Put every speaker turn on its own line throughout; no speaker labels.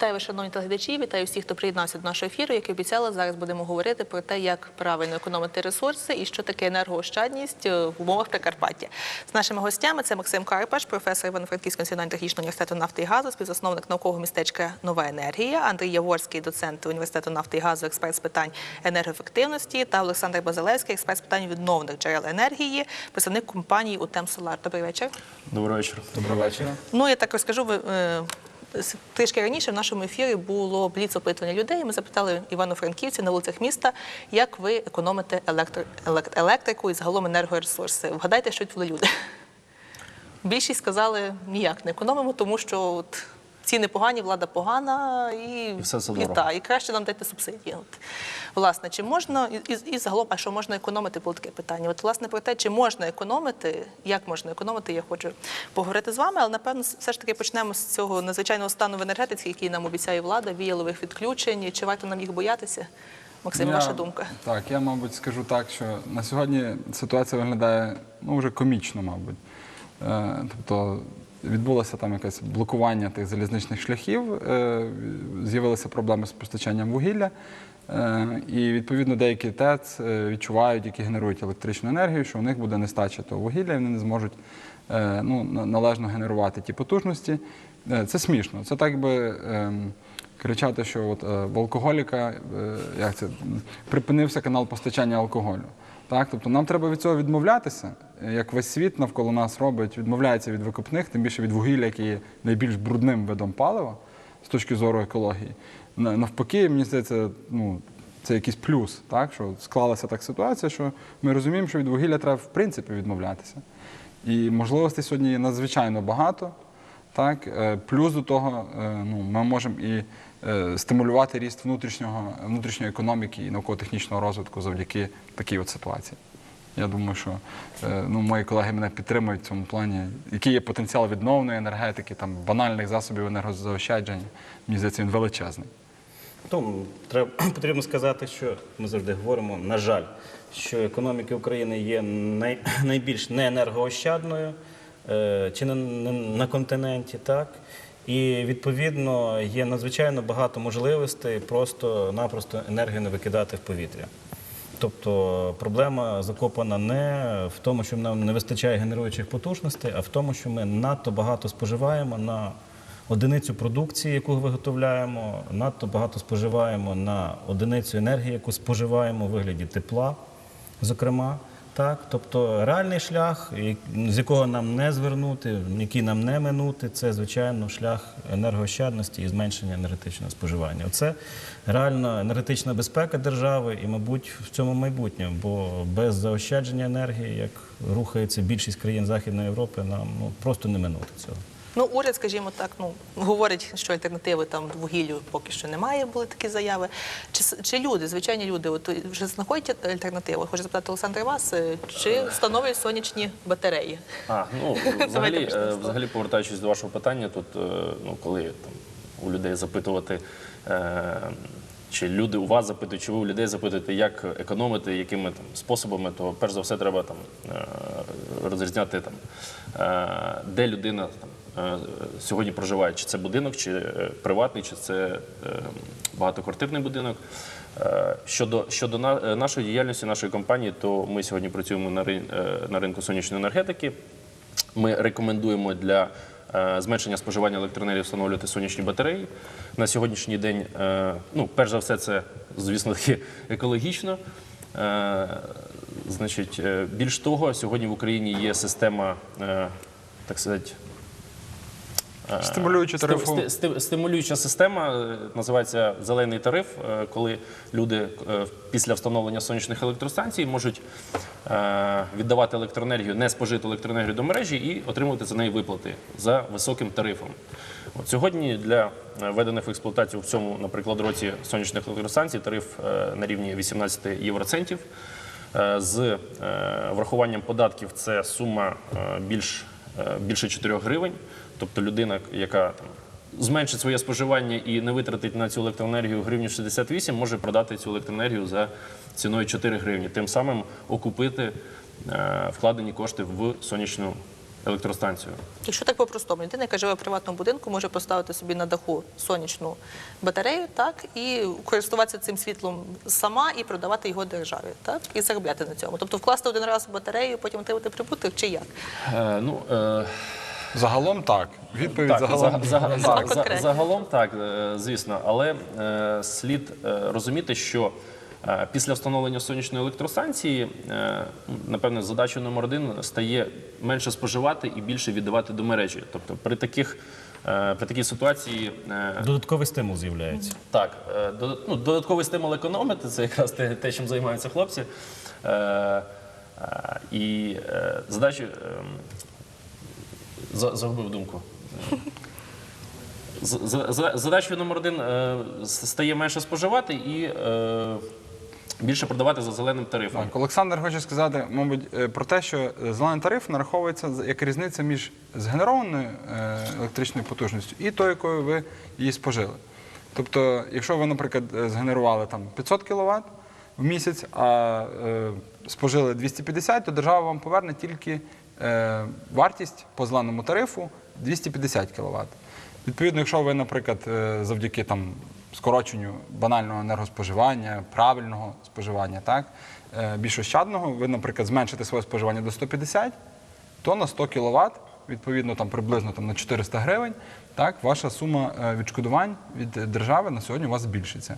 Вітаю вас, шановні телеглядачі, вітаю всіх, хто приєднався до нашого ефіру. Як і обіцяла, зараз будемо говорити про те, як правильно економити ресурси і що таке енергоощадність е, в умовах Прикарпаття. З нашими гостями це Максим Карпаш, професор Івано-Франківського національного технічного університету нафти і газу, співзасновник наукового містечка Нова енергія, Андрій Яворський, доцент університету нафти і газу, експерт з питань енергоефективності, та Олександр Базилевський, експерт з питань відновлених джерел енергії, представник компанії УТЕМ Солар. Добрий вечір.
Добрий вечір.
Доброго вечора.
Ну, я так розкажу. ви, е, Трішки раніше в нашому ефірі було бліц опитування людей. Ми запитали івано-франківців на вулицях міста, як ви економите електро, електрику і загалом енергоресурси. Вгадайте, що відповіли люди. Більшість сказали, ніяк не економимо, тому що от, ціни погані, влада погана і,
І все це
і, та, і краще нам дайте субсидії. От. Власне, чи можна і, і, і загалом, а що можна економити, було таке питання. От власне про те, чи можна економити, як можна економити, я хочу поговорити з вами, але напевно все ж таки почнемо з цього надзвичайного стану в енергетиці, який нам обіцяє влада, віялових відключень. Чи варто нам їх боятися? Максим,
Я-
ваша думка?
Так, я, мабуть, скажу так, що на сьогодні ситуація виглядає ну, вже комічно, мабуть. Е, тобто відбулося там якесь блокування тих залізничних шляхів, е, з'явилися проблеми з постачанням вугілля. Е, і відповідно деякі ТЕЦ е, відчувають, які генерують електричну енергію, що у них буде нестача того вугілля, і вони не зможуть ну, належно генерувати ті потужності. Це смішно. Це так би. ем, кричати, що от, в алкоголіка як це, припинився канал постачання алкоголю. Так? Тобто нам треба від цього відмовлятися, як весь світ навколо нас робить, відмовляється від викопних, тим більше від вугілля, який є найбільш брудним видом палива з точки зору екології. Навпаки, мені здається, ну, це якийсь плюс, так? що склалася так ситуація, що ми розуміємо, що від вугілля треба в принципі відмовлятися. І можливостей сьогодні є надзвичайно багато. Так, Е, плюс до того, е, ну, ми можемо і е, стимулювати ріст внутрішньої економіки і науково-технічного розвитку завдяки такій от ситуації. Я думаю, що е, ну, мої колеги мене підтримують в цьому плані. Який є потенціал відновленої енергетики, там, банальних засобів енергозаощадження, мені здається, він величезний.
Тому треба потрібно сказати, що ми завжди говоримо, на жаль, що економіка України є най, найбільш неенергоощадною е, чи на, на, на континенті, так. І відповідно є надзвичайно багато можливостей просто-напросто енергію не викидати в повітря. Тобто проблема закопана не в тому, що нам не вистачає генеруючих потужностей, а в тому, що ми надто багато споживаємо на одиницю продукції, яку виготовляємо, надто багато споживаємо на одиницю енергії, яку споживаємо у вигляді тепла, зокрема. Так, тобто реальний шлях, з якого нам не звернути, який нам не минути, це звичайно шлях енергоощадності і зменшення енергетичного споживання. Це реально енергетична безпека держави і, мабуть, в цьому майбутнє, бо без заощадження енергії, як рухається більшість країн Західної Європи, нам ну просто не минути цього.
Ну, уряд, скажімо так, ну говорить, що альтернативи там вугіллю поки що немає. Були такі заяви. Чи, чи люди, звичайні люди, от вже знаходять альтернативу? Хочу запитати Олександра вас, е, чи встановлюють сонячні батареї?
А, ну взагалі, е, взагалі повертаючись до вашого питання, тут е, ну коли там у людей запитувати. Е, чи люди у вас запитують, чи ви у людей запитуєте, як економити, якими там способами, то перш за все треба там е, розрізняти там, е, де людина там, е, сьогодні проживає, чи це будинок, чи е, приватний, чи це е, багатоквартирний будинок. Е, Щодо, щодо на- е, нашої діяльності, нашої компанії, то ми сьогодні працюємо на, е, на ринку сонячної енергетики. Ми рекомендуємо для е, зменшення споживання електроенергії встановлювати сонячні батареї. На сьогоднішній день, е, ну, перш за все, це, звісно таки, екологічно. Е, Значить, е, більш того, сьогодні в Україні є система, е, так сказати, е,
Стимулюючи
Стим-
тарифу.
сти- сти- Стимулююча система е, називається зелений тариф, е, коли люди е, після встановлення сонячних електростанцій можуть віддавати електроенергію, не спожиту електроенергію до мережі і отримувати за неї виплати за високим тарифом. От сьогодні для введених в експлуатацію в цьому, наприклад, році сонячних електростанцій тариф на рівні 18 євроцентів. З врахуванням податків це сума більш, більше 4 гривень. Тобто людина, яка там, зменшить своє споживання і не витратить на цю електроенергію гривню 68, може продати цю електроенергію за ціною 4 гривні. Тим самим окупити е, вкладені кошти в сонячну електростанцію.
Якщо так по-простому, людина, яка живе в приватному будинку, може поставити собі на даху сонячну батарею, так і користуватися цим світлом сама і продавати його державі, так і заробляти на цьому. Тобто вкласти один раз в батарею, потім отримати прибуток чи як?
Е, ну, е,
Загалом так. Відповідь
Так,
загалом.
за- за-
так.
за- за- загалом так, е, звісно, але е, слід е, розуміти, що е, після встановлення сонячної електростанції, е, напевне, задачою номер один стає менше споживати і більше віддавати до мережі. Тобто при таких е, при такій ситуації е,
Додатковий стимул з'являється.
так, е, ну, додатковий стимул економити це якраз те, те чим займаються хлопці. Е, е, і е, задача. ем, за- загубив думку. Задачою номер один е, стає менше споживати і е, більше продавати за зеленим тарифом.
Так, Олександр хоче сказати, мабуть, е, про те, що зелений тариф нараховується як різниця між згенерованою електричною потужністю і тою, якою ви її спожили. Тобто, якщо ви, наприклад, згенерували там 500 кВт в місяць, а е, спожили 250, то держава вам поверне тільки вартість по зеленому тарифу 250 кВт. Відповідно, якщо ви, наприклад, е, завдяки там скороченню банального енергоспоживання, правильного споживання, так, е, більш ощадного, ви, наприклад, зменшите своє споживання до 150, то на 100 кВт, відповідно там приблизно там, на 400 гривень, так, ваша сума е, відшкодувань від держави на сьогодні у вас збільшиться.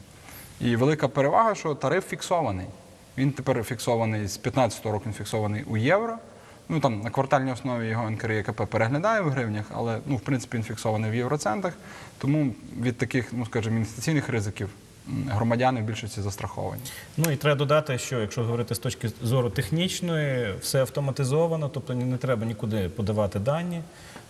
І велика перевага, що тариф фіксований. Він тепер фіксований з 15 року, він фіксований у євро. Ну там на квартальній основі його НКРЄКП переглядає в гривнях, але ну, в принципі він фіксований в євроцентах. Тому від таких, ну скажімо, інвестиційних ризиків громадяни в більшості застраховані.
Ну і треба додати, що якщо говорити з точки зору технічної, все автоматизовано, тобто не треба нікуди подавати дані.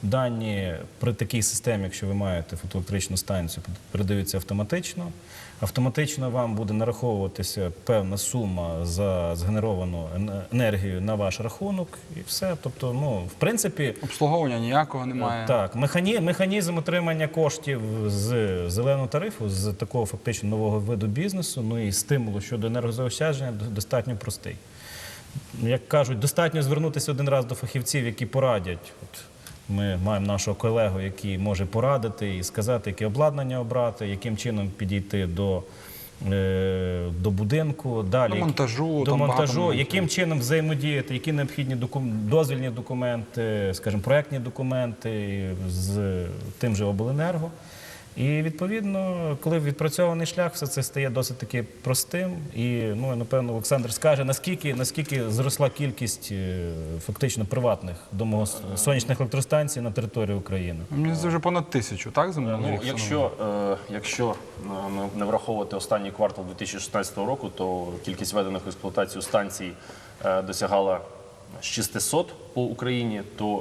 Дані при такій системі, якщо ви маєте фотоелектричну станцію, передаються автоматично. Автоматично вам буде нараховуватися певна сума за згенеровану енергію на ваш рахунок, і все. Тобто, ну в принципі,
Обслуговування ніякого немає.
так, механі, механізм отримання коштів з зеленого тарифу, з такого фактично нового виду бізнесу, ну і стимулу щодо енергозаощадження достатньо простий. Як кажуть, достатньо звернутися один раз до фахівців, які порадять. От ми маємо нашого колегу, який може порадити і сказати, яке обладнання обрати, яким чином підійти до, е, до будинку, далі
До монтажу,
до монтажу, яким чином взаємодіяти, які необхідні докум- дозвільні документи, скажімо, проектні документи з тим же обленерго. І відповідно, коли відпрацьований шлях, все це стає досить таки простим. І ну напевно Олександр скаже, наскільки наскільки зросла кількість е, фактично приватних домогосподарських електростанцій на території України.
Мені здається, вже понад тисячу, так, за минулий
Ну,
рік
якщо, е, якщо е, не- враховувати останній квартал 2016 року, то кількість введених в експлуатацію станцій е, досягала 600 по Україні, то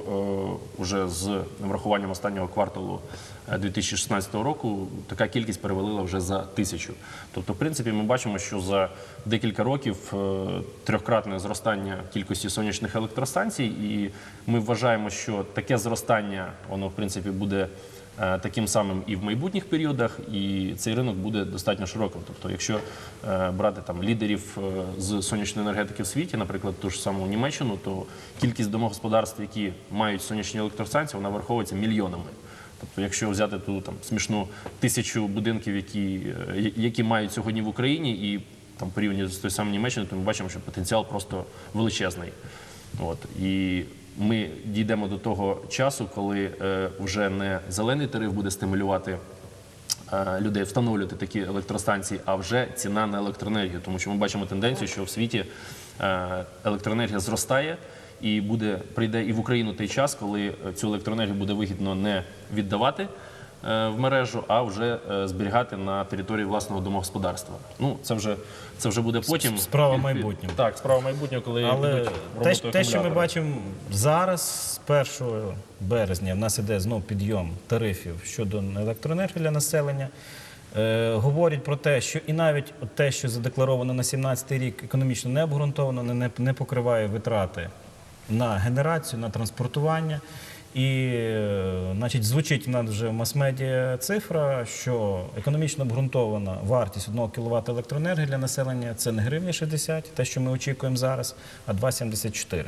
е, уже з врахуванням останнього кварталу е, 2016 року така кількість перевалила вже за тисячу. Тобто, в принципі, ми бачимо, що за декілька років е, трьохкратне зростання кількості сонячних електростанцій, і ми вважаємо, що таке зростання воно в принципі буде е, таким самим і в майбутніх періодах, і цей ринок буде достатньо широким. Тобто, якщо е, брати там лідерів е, з сонячної енергетики в світі, наприклад, ту ж саму Німеччину, то кількість домогосподарств, які мають сонячні електростанції, вона враховується мільйонами. Тобто, якщо взяти ту там смішну тисячу будинків, які, е, які мають сьогодні в Україні, і там порівняно з тою самою Німеччиною, то ми бачимо, що потенціал просто величезний. От і ми дійдемо до того часу, коли е, вже не зелений тариф буде стимулювати е, людей встановлювати такі електростанції, а вже ціна на електроенергію. Тому що ми бачимо тенденцію, що в світі е, електроенергія зростає. І буде прийде і в Україну той час, коли е, цю електроенергію буде вигідно не віддавати е, в мережу, а вже е, зберігати на території власного домогосподарства. Ну це вже це вже буде потім.
справа майбутнього.
Так, справа майбутнього, коли
Але те, те, що ми бачимо зараз, з 1 березня, в нас іде знов підйом тарифів щодо електроенергії для населення. Е, говорять про те, що і навіть те, що задекларовано на 17 рік, економічно не обґрунтовано, не, не покриває витрати на генерацію, на транспортування. І е, значить, звучить в нас вже в мас-медіа цифра, що економічно обґрунтована вартість 1 кВт електроенергії для населення це не гривня 60, те, що ми очікуємо зараз, а 2,74.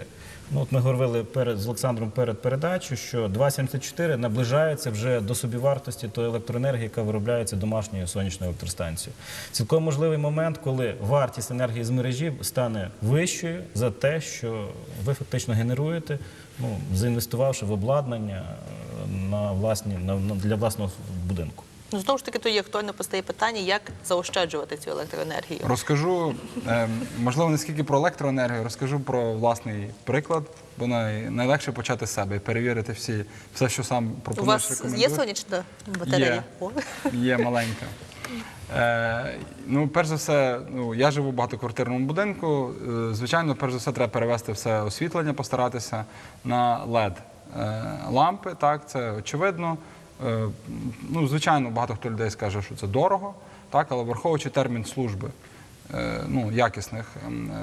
Ну, от ми говорили перед, з Олександром перед передачею, що 2,74 наближається вже до собівартості тої електроенергії, яка виробляється домашньою сонячною електростанцією. Цілком можливий момент, коли вартість енергії з мережі стане вищою за те, що ви фактично генеруєте, ну, заінвестувавши в обладнання е, на власні, на, на- для власного будинку.
Ну, знову ж таки, тоді актуально постає питання, як заощаджувати цю електроенергію.
Розкажу, е, можливо, не скільки про електроенергію, розкажу про власний приклад, бо найлегше почати з себе і перевірити всі, все, що сам
У вас є сонячна батарея?
Є. Є маленька. Е, ну, перш за все, ну, я живу в багатоквартирному будинку. Е, звичайно, перш за все, треба перевести все освітлення, постаратися на LED е, лампи. Так, це очевидно. Е, ну, звичайно, багато хто людей скаже, що це дорого, так, але враховуючи термін служби е, ну, якісних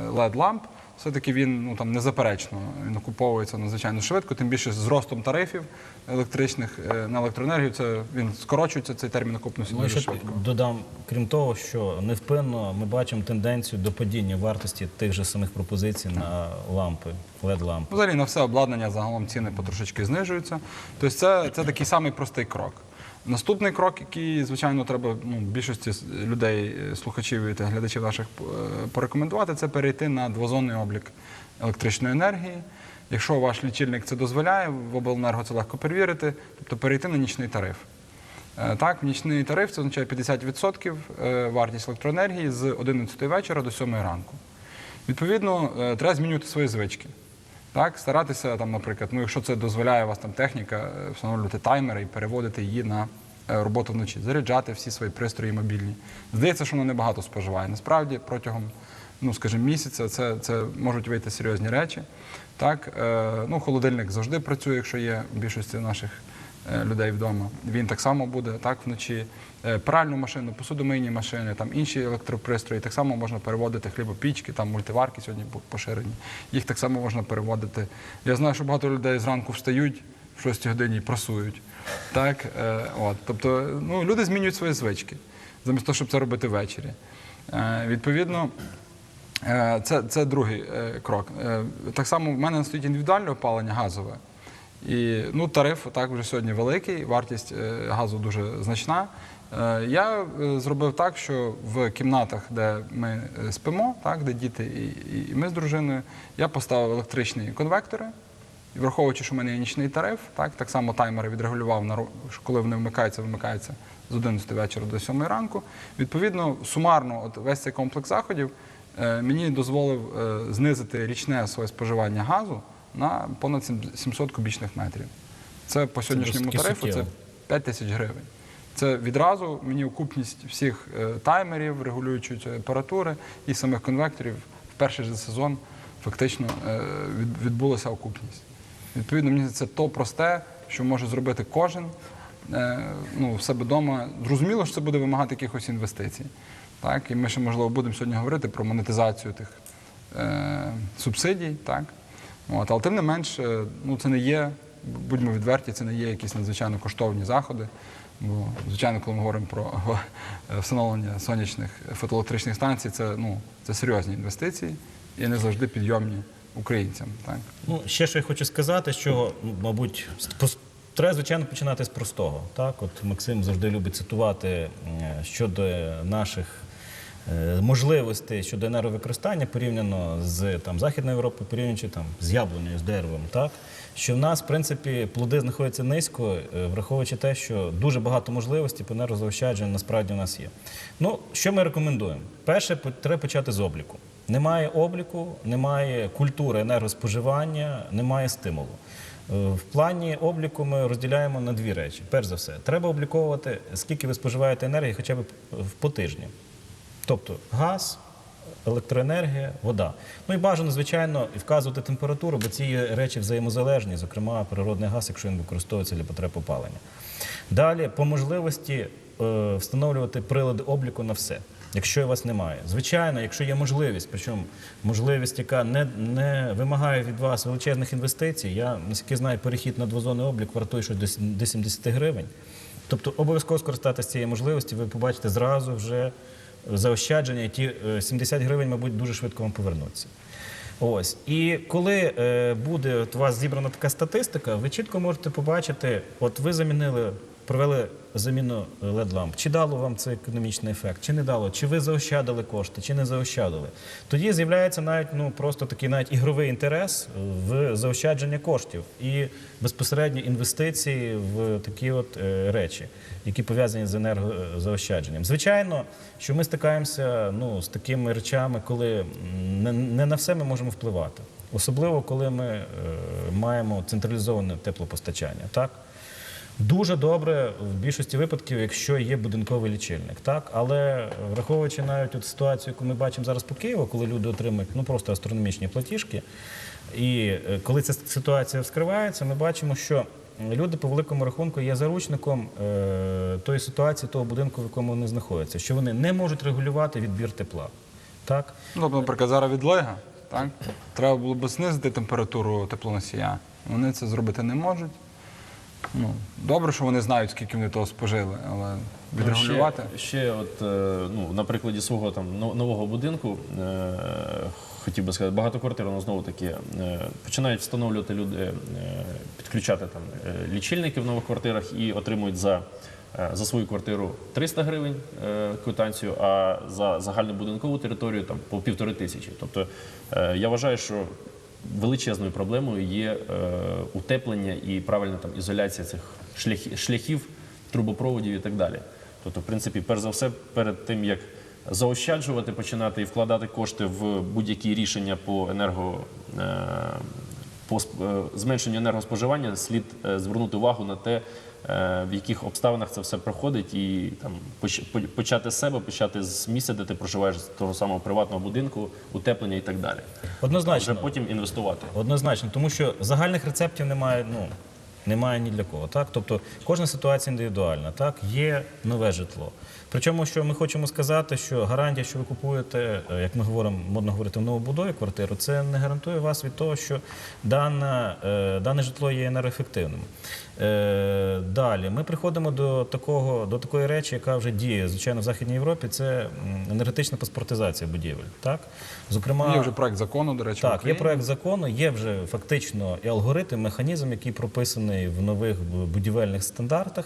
led ламп все-таки він ну, там, незаперечно він окуповується надзвичайно швидко, тим більше з ростом тарифів електричних е, на електроенергію, це, він скорочується, цей термін окупності
Ну,
дуже швидко.
додам, крім того, що невпинно ми бачимо тенденцію до падіння вартості тих же самих пропозицій на лампи, LED-лампи.
Взагалі на все обладнання загалом ціни потрошечки знижуються. Тобто це, це такий самий простий крок. Наступний крок, який, звичайно, треба ну, більшості людей, е, слухачів та глядачів наших е, порекомендувати, це перейти на двозонний облік електричної енергії. Якщо ваш лічильник це дозволяє, в обленерго це легко перевірити, тобто перейти на нічний тариф. Е, Так, нічний тариф це означає 50% е, вартість електроенергії з 11 вечора до 7 ранку. Відповідно, треба змінювати свої звички. Так, старатися там, наприклад, ну якщо це дозволяє у вас там техніка, е, встановлювати таймери і переводити її на е, роботу вночі, заряджати всі свої пристрої мобільні. Здається, що воно небагато споживає. Насправді протягом, ну скажімо, місяця це, це можуть вийти серйозні речі. Так, е, ну, холодильник завжди працює, якщо є в більшості наших людей вдома. Він так само буде так вночі. Е, Пральну машину, посудомийні машини, там інші електропристрої. Так само можна переводити хлібопічки, там мультиварки сьогодні поширені. Їх так само можна переводити. Я знаю, що багато людей зранку встають в 6 годині і прасують. Так, е, от, тобто, ну, люди змінюють свої звички, замість того, щоб це робити ввечері. Е, відповідно, Е, Це, це другий е, крок. Е, Так само в мене стоїть індивідуальне опалення газове. І ну, тариф так вже сьогодні великий, вартість е, газу дуже значна. Е, Я е, зробив так, що в кімнатах, де ми спимо, так, де діти і, і- ми з дружиною, я поставив електричні конвектори. І враховуючи, що в мене є нічний тариф, так, так само таймери відрегулював, коли вони вмикаються, вимикаються з 11 вечора до 7 ранку. Відповідно, сумарно, от весь цей комплекс заходів мені дозволив знизити річне своє споживання газу на понад 700 кубічних метрів. Це по сьогоднішньому тарифу це 5 тисяч гривень. Це відразу мені окупність всіх е, таймерів, регулюючої температури і самих конвекторів в перший же сезон фактично е, відбулася окупність. Відповідно, мені це то просте, що може зробити кожен е, ну, в себе вдома. Зрозуміло, що це буде вимагати якихось інвестицій. Так? І ми ще, можливо, будемо сьогодні говорити про монетизацію тих е, субсидій. Так? От, але тим не менш, е, ну, це не є, будьмо відверті, це не є якісь надзвичайно коштовні заходи. Бо, звичайно, коли ми говоримо про встановлення сонячних фотоелектричних станцій, це, ну, це серйозні інвестиції і не завжди підйомні українцям. Так?
Ну, ще що я хочу сказати, що, мабуть, треба, звичайно, починати з простого. Так? От Максим завжди любить цитувати е, щодо наших можливостей щодо енерговикористання порівняно з там, Західною Європою, порівнюючи там, з яблунею, з деревом. Так? Що в нас, в принципі, плоди знаходяться низько, е, враховуючи те, що дуже багато можливостей по енергозаощадженню насправді у нас є. Ну, що ми рекомендуємо? Перше, треба почати з обліку. Немає обліку, немає культури енергоспоживання, немає стимулу. Е, В плані обліку ми розділяємо на дві речі. Перш за все, треба обліковувати, скільки ви споживаєте енергії хоча б по тижні. Тобто газ, електроенергія, вода. Ну і бажано, звичайно, вказувати температуру, бо ці речі взаємозалежні, зокрема природний газ, якщо він використовується для потреб опалення. Далі, по можливості е, встановлювати прилади обліку на все. якщо вас немає. Звичайно, якщо є можливість, причому можливість, яка не, не вимагає від вас величезних інвестицій, я наскільки знаю, перехід на двозонний облік вартує щось до сім- до 70 гривень. Тобто обов'язково скористатися цією можливості, ви побачите зразу вже заощадження, ті е, 70 гривень, мабуть, дуже швидко вам повернуться. Ось. І коли е, буде от у вас зібрана така статистика, ви чітко можете побачити, от ви замінили, провели заміну led ламп чи дало вам це економічний ефект, чи не дало, чи ви заощадили кошти, чи не заощадили. Тоді з'являється навіть ну, просто такий навіть ігровий інтерес в заощадження коштів і безпосередні інвестиції в такі от е, речі, які пов'язані з енергозаощадженням. Звичайно, що ми стикаємося ну, з такими речами, коли не, на все ми можемо впливати. Особливо, коли ми е, маємо централізоване теплопостачання. Так? Дуже добре в більшості випадків, якщо є будинковий лічильник, так але враховуючи навіть от ситуацію, яку ми бачимо зараз по Києву, коли люди отримують ну просто астрономічні платіжки, і е, коли ця ситуація вскривається, ми бачимо, що люди по великому рахунку є заручником е, тої ситуації, того будинку, в якому вони знаходяться, що вони не можуть регулювати відбір тепла. Так?
Ну, наприклад, зараз відлига, так? Треба було б знизити температуру теплоносія. Вони це зробити не можуть. Ну, добре, що вони знають, скільки вони того спожили, але відрегулювати.
Ще, ще от, е, ну, на прикладі свого там но- нового будинку, е, хотів би сказати, багатоквартирно знову таки е, починають встановлювати люди, підключати там лічильники в нових квартирах і отримують за, за свою квартиру 300 гривень квитанцію, а за загальнобудинкову територію там по півтори тисячі. Тобто я вважаю, що величезною проблемою є е, утеплення і правильна там ізоляція цих шляхів, трубопроводів і так далі. Тобто, в принципі, перш за все, перед тим як заощаджувати, починати і вкладати кошти в будь-які рішення по енерго. е, По е, зменшенню енергоспоживання слід звернути увагу на те, в яких обставинах це все проходить, і там почати з себе, почати з місця, де ти проживаєш, з того самого приватного будинку, утеплення і так далі.
Однозначно.
Вже потім інвестувати.
Однозначно, тому що загальних рецептів немає, ну, немає ні для кого. Так? Тобто кожна ситуація індивідуальна. Так? Є нове житло. Причому, що ми хочемо сказати, що гарантія, що ви купуєте, е, як ми говоримо, модно говорити, в новобудові квартиру, це не гарантує вас від того, що дане, е, дане житло є енергоефективним. Е, далі ми приходимо до такого до такої речі, яка вже діє звичайно в Західній Європі. Це енергетична паспортизація будівель. Так, зокрема,
Є вже проект закону, до речі.
так, є проект закону, є вже фактично і алгоритм, механізм, який прописаний в нових будівельних стандартах,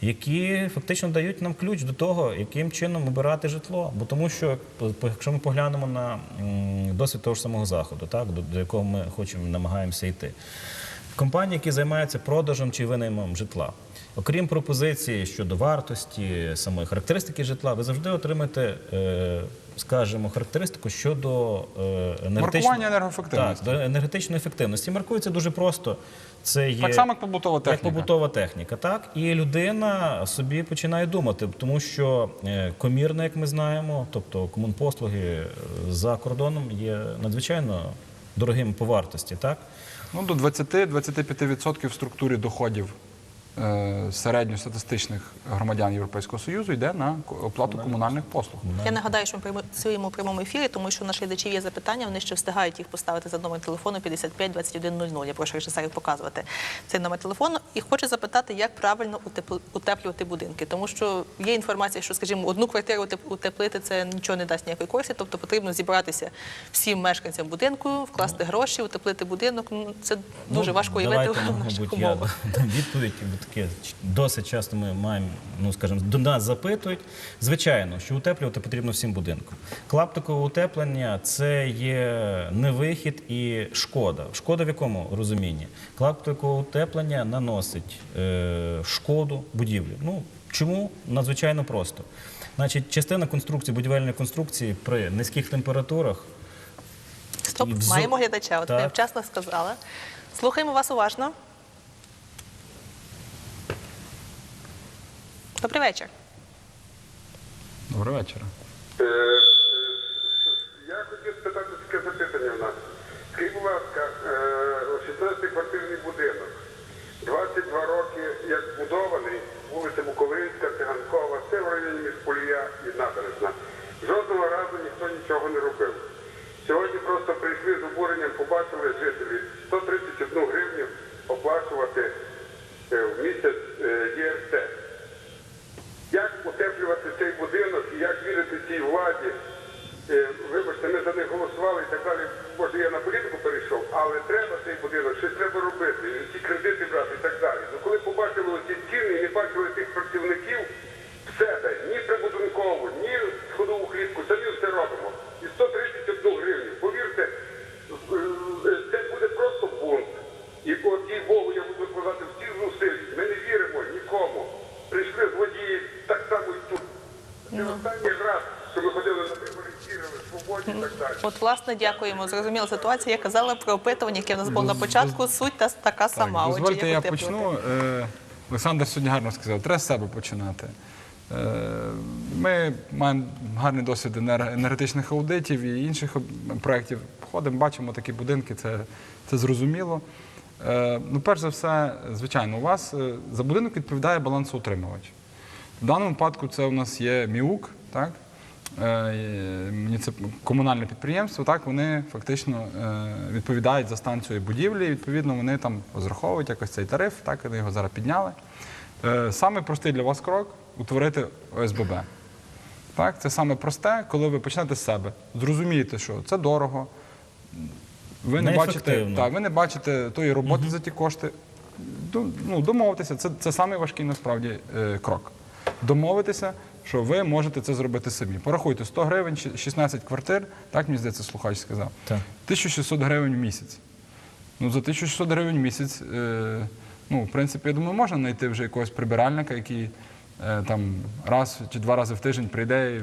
які фактично дають нам ключ до того, яким чином обирати житло. Бо тому, що якщо ми поглянемо на досвід того ж самого заходу, так до якого ми хочемо намагаємося йти. Компанії, які займаються продажем чи винаймом житла. Окрім пропозиції щодо вартості, самої характеристики житла, ви завжди отримаєте, е, скажімо, характеристику щодо е, енергетичної
енергоефективності.
Так, енергетичної ефективності. Маркується дуже просто. Це є
Так само, як побутова
як побутова техніка, так і людина собі починає думати, тому що е, комірне, як ми знаємо, тобто комунпослуги за кордоном є надзвичайно дорогими по вартості, так.
Ну, до 20-25% в структурі доходів середньостатистичних громадян Європейського Союзу йде на оплату комунальних послуг.
Я нагадаю, що ми працюємо у прямому ефірі, тому що у наших глядачів є запитання, вони ще встигають їх поставити за номер телефону 55 21 00. Я прошу режисерів показувати цей номер телефону. І хочу запитати, як правильно утепл- утеплювати будинки. Тому що є інформація, що, скажімо, одну квартиру утеп- утеплити це нічого не дасть ніякої користі, тобто потрібно зібратися всім мешканцям будинку, вкласти гроші, утеплити будинок. Ну, це дуже важко уявити в
ну,
наших умовах.
відповідь, таке досить часто ми маємо, ну скажімо, до нас запитують. Звичайно, що утеплювати потрібно всім будинкам. Клаптикове утеплення це є не вихід і шкода. Шкода в якому розумінні? Клаптикове утеплення наносить е, шкоду будівлі. Ну чому? Надзвичайно просто. Значить, частина конструкції, будівельної конструкції при низьких температурах
Стоп,
І взо-
маємо глядача. От
Так.
ви вчасно сказала. Слухаємо вас уважно. Добрий вечір.
Добрий вечір.
Е, я хотів спитати таке запитання в нас. Скажіть, будь ласка, е, 16-квартирний будинок. 22 роки як будований, вулиця Буковинська, Циганкова, це в районі Міжполія і Набережна. Жодного разу ніхто нічого не робив. Сьогодні просто прийшли з обуренням, побачили жителі 131 гривню оплачувати е, в місяць є Може, я на політику перейшов, але треба цей будинок, щось треба робити, ці кредити брати і так далі. Ну коли побачили ці ціни і не бачили тих працівників в себе, ні прибудинкову, ні ходову клітку, самі все робимо. І 131 гривню. Повірте, е, е, це буде просто бунт. І от їй Богу я буду вкладати всі зусиль. Ми не віримо нікому. Прийшли злодії так само і тут. Це останній раз, що ми ходили на вибори, вірили, свободі і так далі.
Дякуємо. Зрозуміла ситуація. Я казала про опитування, яке в нас було на початку. Суть та така сама.
Так, дозвольте, я почну. Е, Олександр сьогодні гарно сказав, треба з себе починати. Е, Ми маємо гарний досвід енергетичних аудитів і інших проєктів. Ходимо, бачимо такі будинки, це, це зрозуміло. Е, Ну, перш за все, звичайно, у вас за будинок відповідає балансоутримувач. В даному випадку це у нас є МІУК, так? Е, комунальне підприємство, так, вони фактично е, відповідають за станцію будівлі, і відповідно вони там розраховують якось цей тариф, так, вони його зараз підняли. Е, Саме простий для вас крок утворити ОСББ. Так, це саме просте, коли ви почнете з себе. Зрозумієте, що це дорого. Ви не бачите, так, ви не бачите тої роботи за ті кошти. Ну, домовитися, це, це самий важкий насправді крок. Домовитися, що ви можете це зробити самі. Порахуйте 100 гривень, 16 квартир, так мені здається, слухач сказав.
Так.
1600 гривень в місяць. Ну, за 1600 гривень в місяць, е, ну, в принципі, я думаю, можна знайти вже якогось прибиральника, який е, там раз чи два рази в тиждень прийде і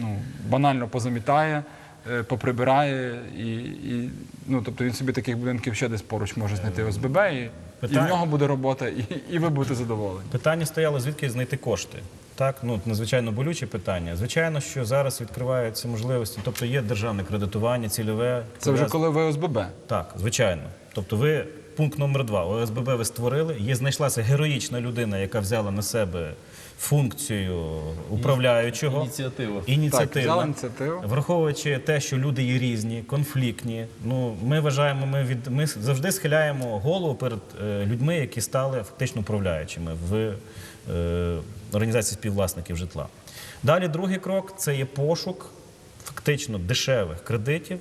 ну, банально позамітає, е, поприбирає, і, і ну, тобто він собі таких будинків ще десь поруч може знайти ОСББ, і, і в нього буде робота, і, і ви будете задоволені.
Питання стояло, звідки знайти кошти. Так, ну надзвичайно болюче питання. Звичайно, що зараз відкриваються можливості, тобто є державне кредитування, цільове.
Це вже коли ви ОСББ.
Так, звичайно. Тобто, ви пункт номер два ОСББ ви створили. Є знайшлася героїчна людина, яка взяла на себе функцію управляючого.
Ініціативу.
Так,
Ініціативна.
взяла ініціативу.
Враховуючи те, що люди є різні, конфліктні. Ну ми вважаємо, ми від ми завжди схиляємо голову перед е, людьми, які стали фактично управляючими в організації співвласників житла. Далі другий крок це є пошук фактично дешевих кредитів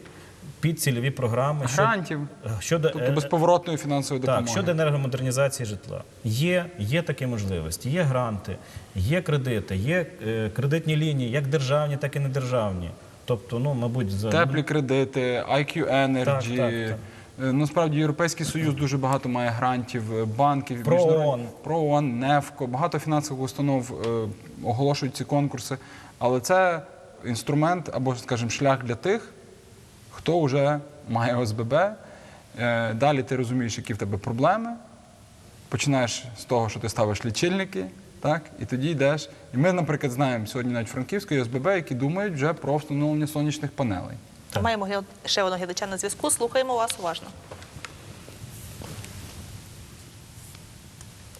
під цільові програми
Грантів,
щодо
тобто
е,
безповоротної фінансової допомоги.
так, щодо енергомодернізації житла. Є, є такі можливості, є гранти, є кредити, є е, кредитні лінії, як державні, так і недержавні. Тобто, ну, мабуть, за
Теплі кредити, IQ Energy.
Так, так, так.
Е, Насправді Європейський Союз дуже багато має грантів, е, банків,
Про ООН.
про ООН, НЕФКО, багато фінансових установ е, оголошують ці конкурси. Але це інструмент або, скажімо, шлях для тих, хто вже має ОСББ. Далі ти розумієш, які в тебе проблеми. Починаєш з того, що ти ставиш лічильники, так, і тоді йдеш. І ми, наприклад, знаємо сьогодні навіть Франківської ОСББ, які думають вже про встановлення сонячних панелей.
Маємо ще одного глядача на зв'язку. Слухаємо вас уважно.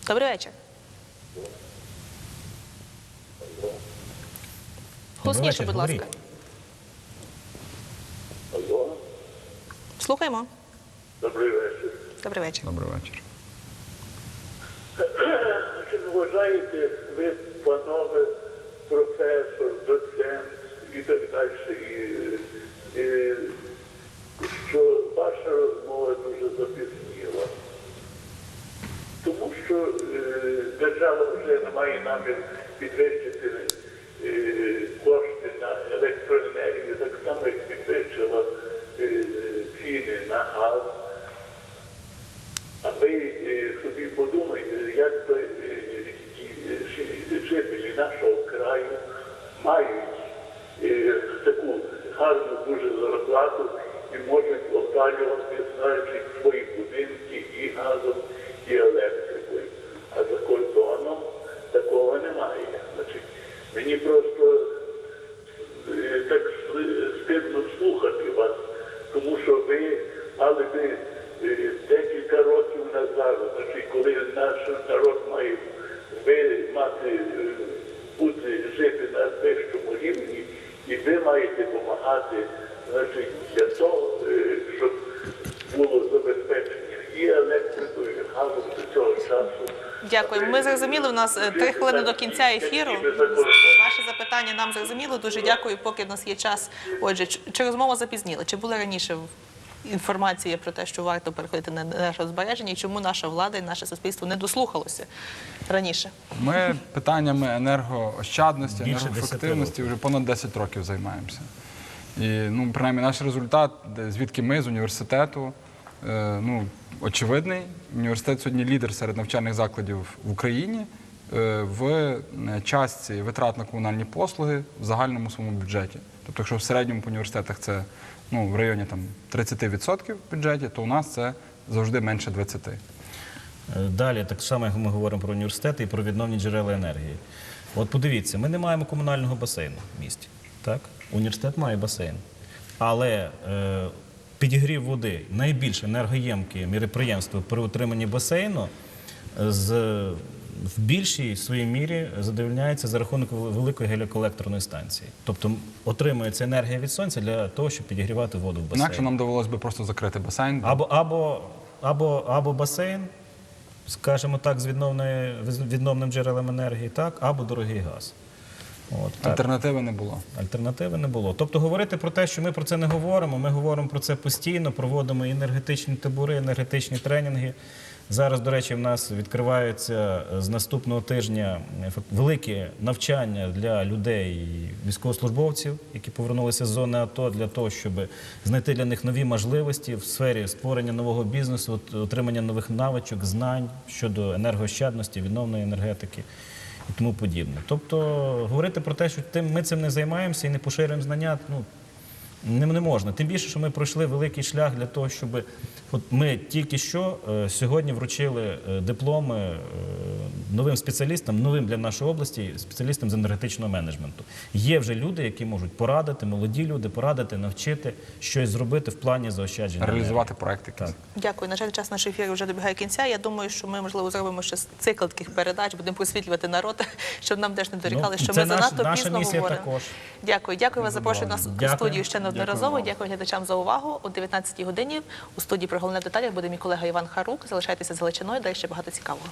Добрий вечір. Голосніше, будь ласка. Слухаємо.
Добрий вечір.
Добрий вечір.
Добрий вечір.
Чи не вважаєте ви, панове, професор, доцент і так далі, і, що ваша розмова дуже запізніла? Тому що е, держава вже не має намір підвищити е, кошти на електроенергію, так само як підвищила е, ціни на газ. А ви е, собі подумайте, як би е, е, жителі нашого краю мають е, таку гарну дуже зарплату і можуть опалювати значить, свої будинки і газом, і електрикою. А за кордоном такого немає. Значить, мені просто е, так стидно слухати вас, тому що ви мали би е, декілька років назад, значить, коли наш народ має ви мати е, бути жити на вищому рівні І ви маєте допомагати значить, для того, е, щоб було забезпечення і електрикою, і газом до цього часу.
Дякую. Ми зрозуміли. У нас е, три хвилини до кінця ефіру. Ваше запитання нам зрозуміло. Дуже дякую. Поки в нас є час. Отже, чи- чи розмова запізніла? Чи була раніше в- інформація про те, що варто переходити на енергозбереження, і чому наша влада і наше суспільство не дослухалося раніше?
Ми питаннями енергоощадності,
Більше
енергоефективності вже понад 10 років займаємося. І ну, принаймні наш результат, звідки ми з університету, е, ну, очевидний. Університет сьогодні лідер серед навчальних закладів в Україні е, в е, частці витрат на комунальні послуги в загальному своєму бюджеті. Тобто, якщо в середньому по університетах це ну, в районі там, 30% в бюджеті, то у нас це завжди менше 20%.
Е, Далі, так само як ми говоримо про університети і про відновні джерела енергії. От подивіться, ми не маємо комунального басейну в місті. Так? Університет має басейн. Але е, підігрів води найбільш енергоємке міроприємство при утриманні басейну з, в більшій своїй мірі задовольняється за рахунок великої геліоколекторної станції. Тобто отримується енергія від сонця для того, щоб підігрівати воду в басейні.
Інакше нам довелося би просто закрити басейн.
Або, або, або, або басейн, скажімо так, з відновним джерелом енергії, так, або дорогий газ. От, так.
Альтернативи не було.
Альтернативи не було. Тобто говорити про те, що ми про це не говоримо, ми говоримо про це постійно, проводимо енергетичні табори, енергетичні тренінги. Зараз, до речі, в нас відкриваються з наступного тижня е, великі навчання для людей, військовослужбовців, які повернулися з зони АТО, для того, щоб знайти для них нові можливості в сфері створення нового бізнесу, отримання нових навичок, знань щодо енергоощадності, відновної енергетики і тому подібне. Тобто говорити про те, що тим ми цим не займаємося і не поширюємо знання, ну не, не можна. Тим більше, що ми пройшли великий шлях для того, щоб от ми тільки що е, сьогодні вручили е, дипломи е, новим спеціалістам, новим для нашої області спеціалістам з енергетичного менеджменту. Є вже люди, які можуть порадити, молоді люди, порадити, навчити щось зробити в плані заощадження.
Реалізувати проекти.
Так.
Дякую. На жаль, час нашого ефіру вже добігає кінця. Я думаю, що ми можливо зробимо ще цикл таких передач, будемо просвітлювати народ, щоб нам теж не дорікали,
Ну,
що ми
наш-
занадто
наша
пізно говоримо.
також.
Дякую, дякую вас. Запрошую нас у студію ще неодноразово. Дякую глядачам за увагу. О 19 годині у студії про головне деталі буде мій колега Іван Харук. Залишайтеся з Галичиною, далі ще багато цікавого.